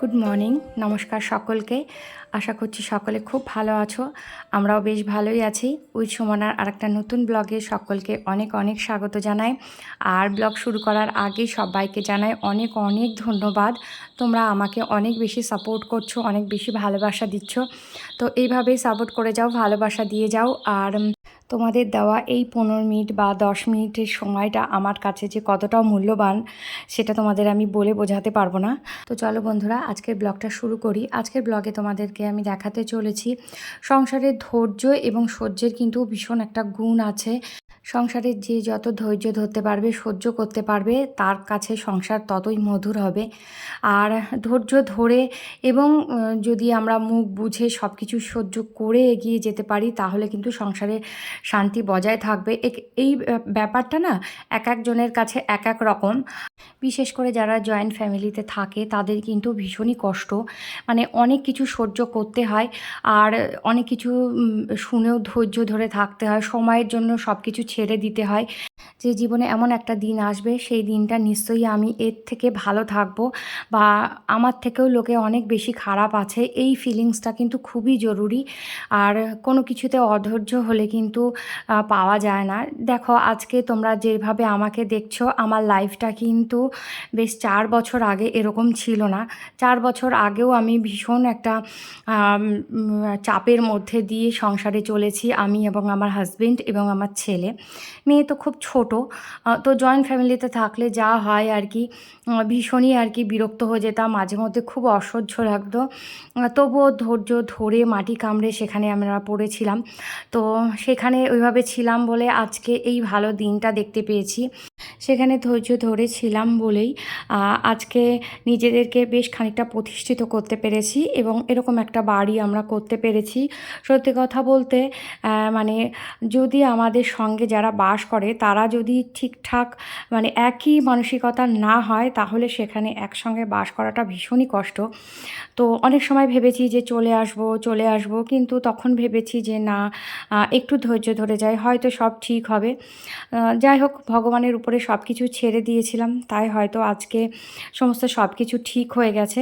Good morning, নমস্কার সকলকে। আশা করছি সকলে খুব ভালো আছো। আমরাও বেশ ভালোই আছি। উইথ সুমনার আরেকটা নতুন ব্লগে সকলকে অনেক অনেক স্বাগত জানাই। আর ব্লগ শুরু করার আগে সবাইকে জানাই অনেক অনেক ধন্যবাদ। তোমরা আমাকে অনেক বেশি সাপোর্ট করছ, অনেক বেশি ভালোবাসা দিচ্ছ। তো এইভাবেই সাপোর্ট করে যাও, ভালোবাসা দিয়ে যাও। আর তোমাদের দেওয়া এই পনেরো মিনিট বা দশ মিনিটের সময়টা আমার কাছে যে কতটা মূল্যবান, সেটা তোমাদের আমি বলে বোঝাতে পারব না। তো চলো বন্ধুরা, আজকের ব্লগটা শুরু করি। আজকের ব্লগে তোমাদেরকে আমি দেখাতে চলেছি, সংসারের ধৈর্য এবং সহ্যের কিন্তু ভীষণ একটা গুণ আছে। সংসারের যে যত ধৈর্য ধরতে পারবে, সহ্য করতে পারবে, তার কাছে সংসার ততই মধুর হবে। আর ধৈর্য ধরে এবং যদি আমরা মুখ বুঝে সব কিছু সহ্য করে এগিয়ে যেতে পারি, তাহলে কিন্তু সংসারে শান্তি বজায় থাকবে। এই ব্যাপারটা না এক একজনের কাছে এক এক রকম। বিশেষ করে যারা জয়েন্ট ফ্যামিলিতে থাকে, তাদের কিন্তু ভীষণই কষ্ট। মানে অনেক কিছু সহ্য করতে হয় আর অনেক কিছু শুনেও ধৈর্য ধরে থাকতে হয়। সময়ের জন্য সব কিছু ছেড়ে দিতে হয়। যে জীবনে এমন একটা দিন আসবে, সেই দিনটা নিশ্চয়ই আমি এর থেকে ভালো থাকব বা আমার থেকেও লোকে অনেক বেশি খারাপ আছে। এই ফিলিংসটা কিন্তু খুবই জরুরি। আর কোনো কিছুতে অধৈর্য হলে কিন্তু পাওয়া যায় না। দেখো, আজকে তোমরা যেভাবে আমাকে দেখছ, আমার লাইফটা কিন্তু বেশ চার বছর আগে এরকম ছিল না। চার বছর আগেও আমি ভীষণ একটা চাপের মধ্যে দিয়ে সংসারে চলেছি, আমি এবং আমার হাজবেন্ড এবং আমার ছেলে। মেয়ে তো খুব ছোট তো জয়েন্ট ফ্যামিলিতে থাকলে যা হয় আর কি ভীষণই আর কি বিরক্ত হয়ে যেতাম, মাঝে মধ্যে খুব অসহ্য লাগতো। তবুও ধৈর্য ধরে মাটি কামড়ে সেখানে আমরা পড়েছিলাম। তো সেখানে ওইভাবে ছিলাম বলে আজকে এই ভালো দিনটা দেখতে পেয়েছি। সেখানে ধৈর্য ধরে ছিলাম বলেই আজকে নিজেদেরকে বেশ খানিকটা প্রতিষ্ঠিত করতে পেরেছি এবং এরকম একটা বাড়ি আমরা করতে পেরেছি। সত্যি কথা বলতে মানে যদি আমাদের সঙ্গে যারা বাস করে, তারা যদি ঠিকঠাক মানে একই মানসিকতা না হয়, তাহলে সেখানে একসঙ্গে বাস করাটা ভীষণই কষ্ট। তো অনেক সময় ভেবেছি যে চলে আসব চলে আসব, কিন্তু তখন ভেবেছি যে না একটু ধৈর্য ধরে যাই, হয়তো সব ঠিক হবে। যাই হোক, ভগবানের উপরে সব কিছু ছেড়ে দিয়েছিলাম তাই হয়তো আজকে সমস্ত সব কিছু ঠিক হয়ে গেছে।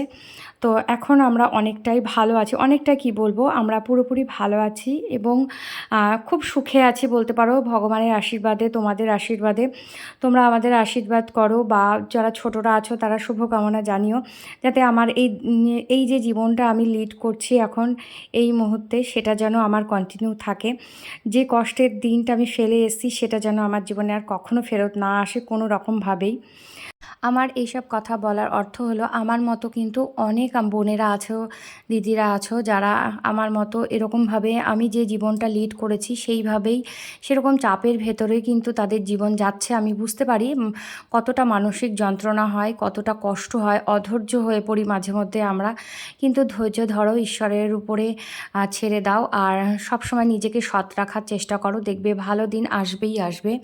তো এখন আমরা অনেকটাই ভালো আছি। অনেকটা কি বলব? আমরা পুরোপুরি ভালো আছি এবং খুব সুখে আছি বলতে পারো। ভগবানের আশীর্বাদে, তোমাদের আশীর্বাদে। তোমরা আমাদের আশীর্বাদ করো বা যারা ছোটরা আছো, তারা শুভকামনা জানিও। যাতে আমার এই এই যে জীবনটা আমি লিড করছি এখন, এই মুহূর্তে সেটা যেন আমার কন্টিনিউ থাকে। যে কষ্টের দিনটা আমি ফেলে এসেছি, সেটা যেন আমার জীবনে আর কখনো ফেরত না আসে কোনো রকমভাবেই আমার এইসব কথা বলার অর্থ হলো আমার মতো কিন্তু অনেক বোনেরা আছো, দিদিরা আছো, যারা আমার মতো এরকমভাবে আমি যে জীবনটা লিড করেছি সেইভাবেই সেরকম চাপের ভেতরেই কিন্তু তাদের জীবন যাচ্ছে। আমি বুঝতে পারি কতটা মানসিক যন্ত্রণা হয়, কতটা কষ্ট হয়, অধৈর্য হয়ে পড়ি মাঝে মধ্যে আমরা। কিন্তু ধৈর্য ধরো, ঈশ্বরের উপরে ছেড়ে দাও আর সবসময় নিজেকে সৎ রাখার চেষ্টা করো। দেখবে ভালো দিন আসবেই আসবে।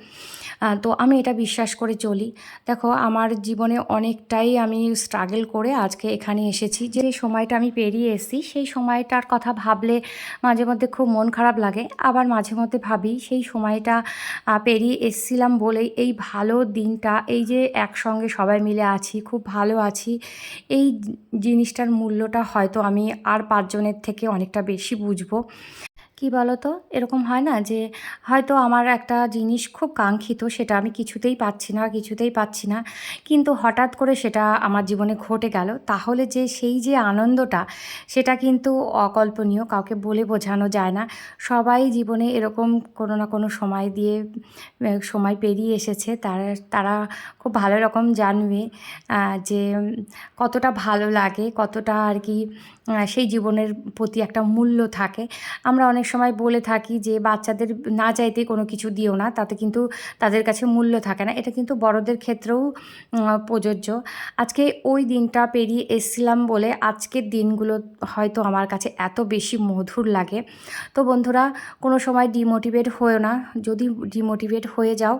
তো আমি এটা বিশ্বাস করে চলি। দেখো, আমার জীবনে অনেকটাই আমি স্ট্রাগল করে আজকে এখানে এসেছি। যে সময়টা আমি পেরিয়ে এসেছি, সেই সময়টার কথা ভাবলে মাঝে মধ্যে খুব মন খারাপ লাগে। আবার মাঝে মধ্যে ভাবি, সেই সময়টা পেরিয়ে এসছিলাম বলেই এই ভালো দিনটা, এই যে একসঙ্গে সবাই মিলে আছি, খুব ভালো আছি, এই জিনিসটার মূল্যটা হয়তো আমি আর পাঁচজনের থেকে অনেকটা বেশি বুঝব। কি বলো তো এরকম হয় না যে হয়তো আমার একটা জিনিস খুব কাঙ্ক্ষিত, সেটা আমি কিছুতেই পাচ্ছি না, কিছুতেই পাচ্ছি না। কিন্তু হঠাৎ করে সেটা আমার জীবনে ঘটে গেল। তাহলে যে সেই যে আনন্দটা, সেটা কিন্তু অকল্পনীয়, কাউকে বলে বোঝানো যায় না। সবাই জীবনে এরকম কোনো না কোনো সময় দিয়ে সময় পেরিয়ে এসেছে। তারা তারা খুব ভালো রকম জানবে যে কতটা ভালো লাগে, কতটা আর কি সেই জীবনের প্রতি একটা মূল্য থাকে। আমরা অনেক সময় বলে থাকি যে, বাচ্চাদের না চাইতে কোনো কিছু দিও না, তাতে কিন্তু তাদের কাছে মূল্য থাকে না। এটা কিন্তু বড়দের ক্ষেত্রেও প্রযোজ্য। আজকে ওই দিনটা পেরিয়ে এসছিলাম বলে আজকের দিনগুলো হয়তো আমার কাছে এত বেশি মধুর লাগে। তো বন্ধুরা, কোনো সময় ডিমোটিভেট হয়েও না। যদি ডিমোটিভেট হয়ে যাও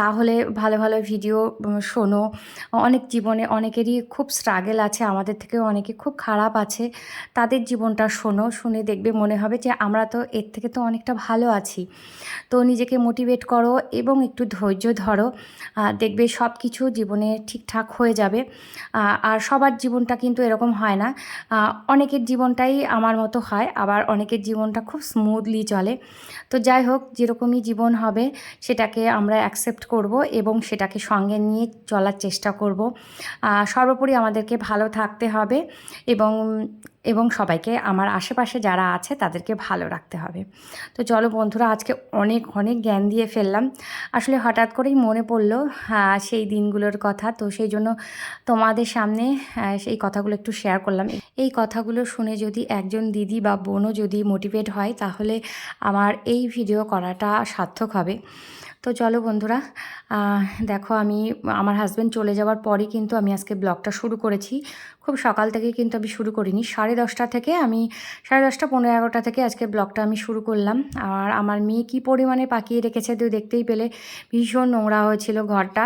তাহলে ভালো ভালো ভিডিও শোনো। অনেক জীবনে অনেকেরই খুব স্ট্রাগেল আছে, আমাদের থেকেও অনেকে খুব খারাপ আছে। তাদের জীবনটা শোনো, শুনে দেখবে মনে হবে যে আমরা তো এর থেকে তো অনেকটা ভালো আছি। তো নিজেকে মোটিভেট করো এবং একটু ধৈর্য ধরো। দেখবে সব কিছু জীবনে ঠিকঠাক হয়ে যাবে। আর সবার জীবনটা কিন্তু এরকম হয় না। অনেকের জীবনটাই আমার মতো হয়, আবার অনেকের জীবনটা খুব স্মুথলি চলে। তো যাই হোক, যেরকমই জীবন হবে, সেটাকে আমরা অ্যাকসেপ্ট করব এবং সেটাকে সঙ্গে নিয়ে চলার চেষ্টা করব। সর্বোপরি আমাদেরকে ভালো থাকতে হবে এবং এবং সবাইকে আমার আশেপাশে যারা আছে তাদেরকে ভালো রাখতে হবে। তো চলো বন্ধুরা আজকে অনেক অনেক জ্ঞান দিয়ে ফেললাম। আসলে হঠাৎ করেই মনে পড়ল আহ, সেই দিনগুলোর কথা। তো সেই জন্য তোমাদের সামনে সেই কথাগুলো একটু শেয়ার করলাম। এই কথাগুলো শুনে যদি একজন দিদি বা বোনও যদি মোটিভেট হয় তাহলে আমার এই ভিডিও করাটা সার্থক হবে। তো চলো বন্ধুরা দেখো আমি আমার হাজব্যান্ড চলে যাওয়ার পরই কিন্তু আমি আজকে ব্লগটা শুরু করেছি। খুব সকাল থেকে কিন্তু আমি শুরু করিনি। সাড়ে দশটা থেকে আমি, সাড়ে দশটা পনেরো এগারোটা থেকে আজকে ব্লগটা আমি শুরু করলাম। আর আমার মেয়ে কী পরিমাণে পাকিয়ে রেখেছে তুই দেখতেই পেলে। ভীষণ নোংরা হয়েছিল ঘরটা।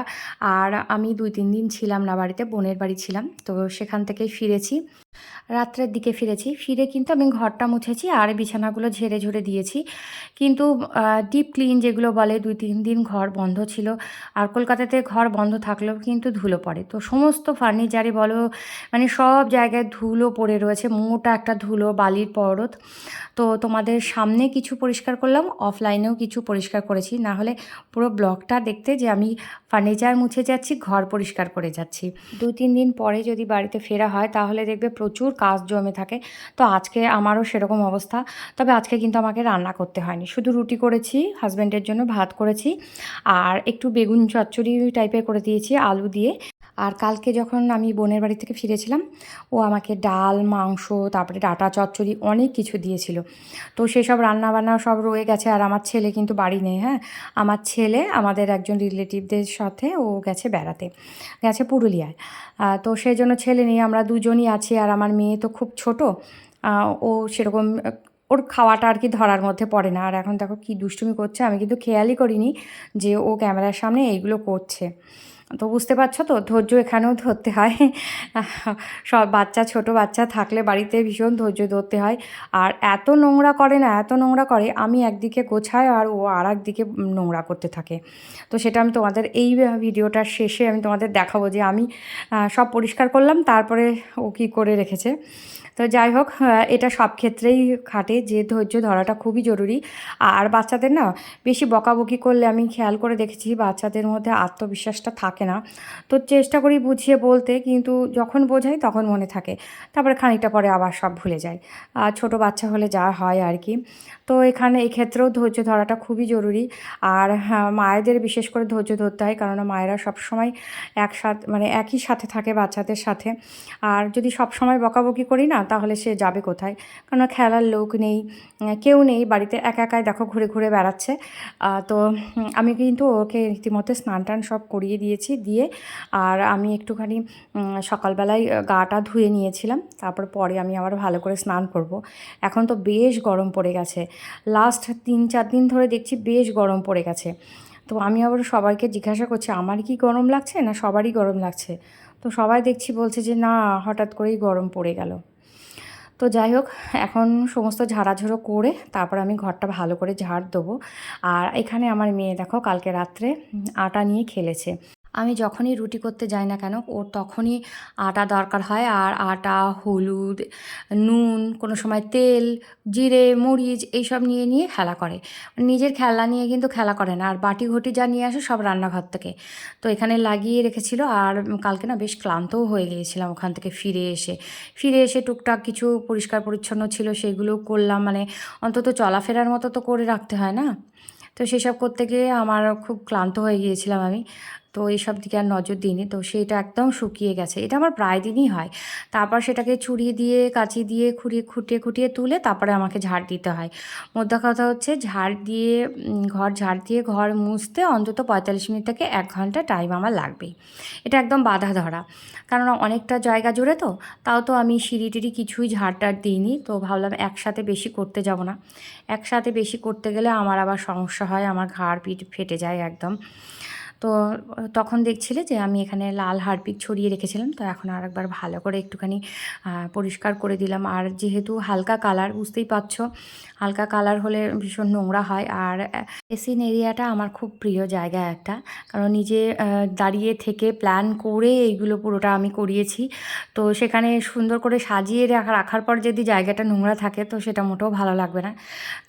আর আমি দুই, তিন দিন ছিলাম না বাড়িতে, বোনের বাড়ি ছিলাম। তো সেখান থেকেই ফিরেছি। রাত্রের দিকে ফিরেছি। ফিরে কিন্তু আমি ঘরটা মুছেছি আর বিছানাগুলো ঝেড়ে ঝুড়ে দিয়েছি। কিন্তু ডিপ ক্লিন যেগুলো বলে দুই, তিন দিন ঘর বন্ধ ছিল। আর কলকাতাতে ঘর বন্ধ থাকলেও কিন্তু ধুলো পড়ে। তো সমস্ত ফার্নিচারে বলো মানে সব জায়গায় ধুলো পড়ে রয়েছে, মোটা একটা ধুলো, বালির পরত। তো তোমাদের সামনে কিছু পরিষ্কার করলাম অফলাইনেও কিছু পরিষ্কার করেছি। না হলে পুরো ব্লগটা দেখতে যে আমি ফার্নিচার মুছে যাচ্ছি, ঘর পরিষ্কার করে যাচ্ছি। দু তিন দিন পরে যদি বাড়িতে ফেরা হয়, তাহলে দেখবে প্রচুর কাজ জমে থাকে। তো আজকে আমারও সেরকম অবস্থা। তবে আজকে কিন্তু আমাকে রান্না করতে হয়নি। শুধু রুটি করেছি হাজব্যান্ডের জন্য ভাত করেছি, আর একটু বেগুন চচ্চড়ি টাইপের করে দিয়েছি, আলু দিয়ে। আর কালকে যখন আমি বোনের বাড়ি থেকে ফিরেছিলাম, ও আমাকে ডাল, মাংস, তারপরে ডাটা, চচ্চড়ি অনেক কিছু দিয়েছিল। তো সেসব রান্না বান্না সব রয়ে গেছে আর আমার ছেলে কিন্তু বাড়ি নেই হ্যাঁ? আমার ছেলে আমাদের একজন রিলেটিভদের সাথে ও গেছে বেড়াতে, গেছে পুরুলিয়ায়। তো সেই জন্য ছেলে নেই, আমরা দুজনই আছি আর আমার মেয়ে তো খুব ছোট। ও সেরকম, ওর খাওয়াটা আর কি ধরার মধ্যে পড়ে না। আর এখন দেখো কী দুষ্টুমি করছে, আমি কিন্তু খেয়ালই করিনি যে ও ক্যামেরার সামনে এইগুলো করছে। তো বুঝতে পারছ তো? ধৈর্য এখানেও ধরতে হয়। সব বাচ্চা, ছোট বাচ্চা থাকলে বাড়িতে ভীষণ ধৈর্য ধরতে হয়। আর এত নোংরা করে না, এত নোংরা করে, আমি একদিকে গোছায় আর ও আর একদিকে নোংরা করতে থাকে। তো সেটা আমি তোমাদের এই ভিডিওটার শেষে আমি তোমাদের দেখাবো যে আমি সব পরিষ্কার করলাম, তারপরে ও কী করে রেখেছে। তো যাই হোক আহ, এটা সব ক্ষেত্রেই খাটে যে ধৈর্য ধরাটা খুবই জরুরি। আর বাচ্চাদের না বেশি বকাবকি করলে আমি খেয়াল করে দেখেছি বাচ্চাদের মধ্যে আত্মবিশ্বাসটা থাকে না। তো চেষ্টা করি বুঝিয়ে বলতে কিন্তু যখন বোঝাই তখন মনে থাকে। তারপরে খানিকটা পরে আবার সব ভুলে যায়। আর ছোটো বাচ্চা হলে যা হয় আর কি। তো এখানে এক্ষেত্রেও ধৈর্য ধরাটা খুবই জরুরি। আর হ্যাঁ, মায়েদের বিশেষ করে ধৈর্য ধরতে হয় কারণ মায়েরা সবসময় একসাথে মানে একই সাথে থাকে বাচ্চাদের সাথে। আর যদি সব সময় বকাবকি করি না তাহলে সে যাবে কোথায়? কারণ খেলার লোক নেই কেউ নেই, বাড়িতে একা একাই দেখো ঘুরে ঘুরে বেড়াচ্ছে। তো আমি কিন্তু ওকে রীতিমতো স্নান টান সব করিয়ে দিয়েছি, দিয়ে আর আমি একটুখানি সকালবেলায় গাটা ধুয়ে নিয়েছিলাম, তারপর পরে আমি আবার ভালো করে স্নান করব। এখন তো বেশ গরম পড়ে গেছে। লাস্ট তিন চার দিন ধরে দেখছি বেশ গরম পড়ে গেছে। তো আমি আবার সবাইকে জিজ্ঞাসা করছি, আমার কি গরম লাগছে না সবারই গরম লাগছে? তো সবাই দেখছি বলছে যে, না, হঠাৎ করেই গরম পড়ে গেল। তো যাই হোক, এখন সমস্ত ঝাড়াঝড়ো করে তারপর আমি ঘরটা ভালো করে ঝাড় দেবো। আর এখানে আমার মেয়ে দেখো কালকে রাত্রে আটা নিয়ে খেলেছে। আমি যখনই রুটি করতে যাই না কেন, ওর তখনই আটা দরকার হয়। আর আটা, হলুদ, নুন, কোনো সময় তেল, জিরে, মরিচ এইসব নিয়ে নিয়ে খেলা করে। নিজের খেলনা নিয়ে কিন্তু খেলা করে না। আর বাটি ঘটি যা নিয়ে আসে সব রান্নাঘর থেকে। তো এখানে লাগিয়ে রেখেছিল। আর কালকে না বেশ ক্লান্তও হয়ে গিয়েছিলাম ওখান থেকে ফিরে এসে। ফিরে এসে টুকটাক কিছু পরিষ্কার পরিচ্ছন্ন ছিল সেগুলোও করলাম। মানে অন্তত চলাফেরার মতো তো করে রাখতে হয় না। তো সেসব করতে গিয়ে আমার খুব ক্লান্ত হয়ে গিয়েছিলাম আমি। তো এইসব দিকে আর নজর দিইনি। তো সেটা একদম শুকিয়ে গেছে। এটা আমার প্রায় দিনই হয়। তারপর সেটাকে ছুরিয়ে দিয়ে, কাঁচি দিয়ে খুঁড়িয়ে, খুঁটিয়ে খুঁটিয়ে তুলে তারপরে আমাকে ঝাড় দিতে হয়। মোদ্দা কথা হচ্ছে ঝাড় দিয়ে ঘর ঝাড় দিয়ে ঘর মুছতে অন্তত পঁয়তাল্লিশ মিনিট থেকে এক ঘণ্টা টাইম আমার লাগবেই। এটা একদম বাধা ধরা। কারণ অনেকটা জায়গা জুড়ে তো, তাও তো আমি সিঁড়ি টিড়ি কিছুই ঝাড় টাড় দিইনি। তো ভাবলাম একসাথে বেশি করতে যাব না। একসাথে বেশি করতে গেলে আমার আবার সমস্যা হয়, আমার ঘাড় পিঠ ফেটে যায় একদম। তো, তখন দেখছিলে যে আমি এখানে লাল হারপিক ছড়িয়ে রেখেছিলাম। তো এখন আর একবার ভালো করে একটুখানি পরিষ্কার করে দিলাম। আর যেহেতু হালকা কালার, বুঝতেই পারছ, হালকা কালার হলে ভীষণ নোংরা হয়। আর এসিন এরিয়াটা আমার খুব প্রিয় জায়গা একটা। কারণ নিজে দাঁড়িয়ে থেকে প্ল্যান করে এইগুলো পুরোটা আমি করিয়েছি। তো সেখানে সুন্দর করে সাজিয়ে রাখা, রাখার পর যদি জায়গাটা নোংরা থাকে, তো সেটা মোটেও ভালো লাগবে না।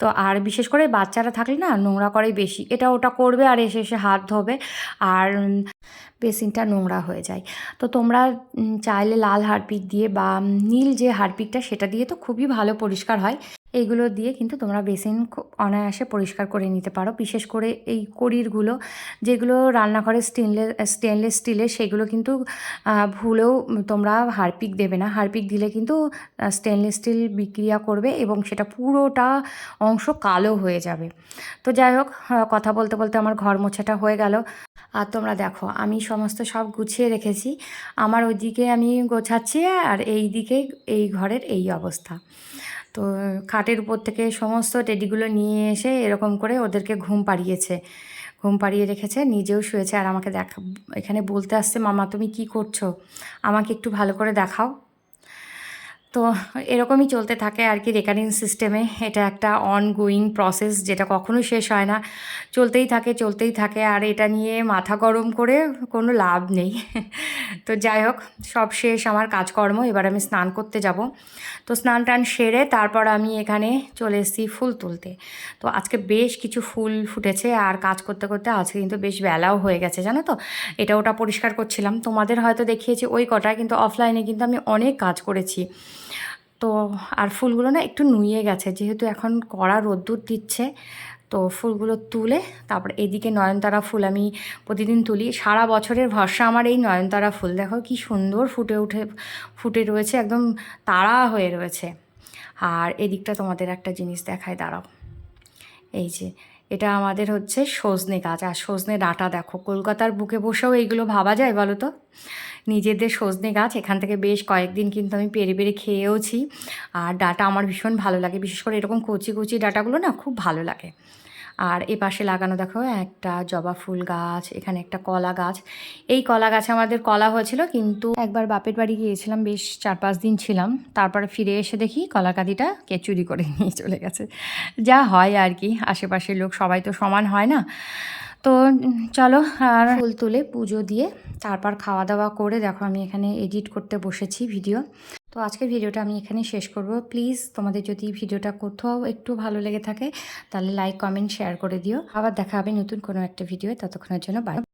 তো আর বিশেষ করে বাচ্চারা থাকলে না, নোংরা করেই বেশি। এটা ওটা করবে আর এসে এসে হাত ধোবে। আর বেসিনটা নোংরা হয়ে যায়। তো তোমরা চাইলে লাল হারপিক দিয়ে বা নীল যে হারপিকটা সেটা দিয়ে তো খুবই ভালো পরিষ্কার হয়। এইগুলো দিয়ে কিন্তু তোমরা বেসিন অনায়াসে পরিষ্কার করে নিতে পারো। বিশেষ করে এই কড়িরগুলো, যেগুলো রান্নাঘরে স্টেনলেস স্টেনলেস স্টিলের, সেগুলো কিন্তু ভুলেও তোমরা হারপিক দেবে না। হারপিক দিলে কিন্তু স্টেনলেস স্টিল বিক্রিয়া করবে এবং সেটা পুরোটা অংশ কালো হয়ে যাবে। তো যাই হোক কথা বলতে বলতে আমার ঘর মোছাটা হয়ে গেল। আর তোমরা দেখো, আমি সমস্ত সব গুছিয়ে রেখেছি। আমার ওইদিকে আমি গোছাচ্ছি আর এই দিকে এই ঘরের এই অবস্থা। তো খাটের উপর থেকে সমস্ত টেডিগুলো নিয়ে এসে এরকম করে ওদেরকে ঘুম পাড়িয়েছে। ঘুম পাড়িয়ে রেখেছে, নিজেও শুয়েছে। আর আমাকে দেখা, এখানে বলতে আসছে, মামা, তুমি কি করছ? আমাকে একটু ভালো করে দেখাও। তো এরকমই চলতে থাকে আর কি রেকারিং সিস্টেমে এটা একটা অনগোয়িং প্রসেস যেটা কখনো শেষ হয় না। চলতেই থাকে চলতেই থাকে আর এটা নিয়ে মাথা গরম করে কোনো লাভ নেই। তো যাই হোক, সব শেষ আমার কাজকর্ম, এবার আমি স্নান করতে যাব। তো স্নান টান সেরে তারপর আমি এখানে চলে এসেছি ফুল তুলতে। তো আজকে বেশ কিছু ফুল ফুটেছে আর কাজ করতে করতে আজকে কিন্তু বেশ বেলাও হয়ে গেছে, জানো তো? এটা ওটা পরিষ্কার করছিলাম। তোমাদের হয়তো দেখিয়েছি ওই কটা কিন্তু অফলাইনে কিন্তু আমি অনেক কাজ করেছি। তো আর ফুলগুলো না একটু নুয়ে গেছে, যেহেতু এখন কড়া রোদ্দুর দিচ্ছে, তো ফুলগুলো তুলে তারপর এদিকে নয়নতারা ফুল আমি প্রতিদিন তুলি। সারা বছরের ভরসা আমার এই নয়নতারা ফুল। দেখো কি সুন্দর ফুটে উঠে, ফুটে রয়েছে, একদম তারা হয়ে রয়েছে। আর এদিকটা তোমাদের একটা জিনিস দেখায় দাঁড়াও। এই যে, এটা আমাদের হচ্ছে সজনে গাছ। আর সজনে ডাঁটা দেখো, কলকাতার বুকে বসেও এইগুলো ভাবা যায় বলো তো? নিজেদের সজনে গাছ, এখান থেকে বেশ কয়েকদিন কিন্তু আমি পেরে পেরে খেয়েওছি। আর ডাটা আমার ভীষণ ভালো লাগে, বিশেষ করে এরকম কচি কচি ডাটাগুলো না খুব ভালো লাগে। আর এ পাশে লাগানো দেখো, একটা জবা ফুল গাছ, এখানে একটা কলা গাছ। এই কলা গাছে আমাদের কলা হয়েছিল, কিন্তু একবার বাপের বাড়ি গিয়েছিলাম, বেশ চার পাঁচ দিন ছিলাম। তারপরে ফিরে এসে দেখি কলা কাঁদিটা কে চুরি করে নিয়ে চলে গেছে। যা হয় আর কি, আশেপাশের লোক সবাই তো সমান হয় না। তো চলো আর ফুল তুলে পুজো দিয়ে তারপর খাওয়া দাওয়া করে দেখো আমি এখানে এডিট করতে বসেছি ভিডিও তো আজকের ভিডিওটা আমি এখানে শেষ করব। প্লিজ তোমাদের যদি ভিডিওটা কোথাও একটু ভালো লেগে থাকে, তাহলে লাইক কমেন্ট শেয়ার করে দিও। আবার দেখা হবে নতুন কোনো একটা ভিডিও ততক্ষণের জন্য বাই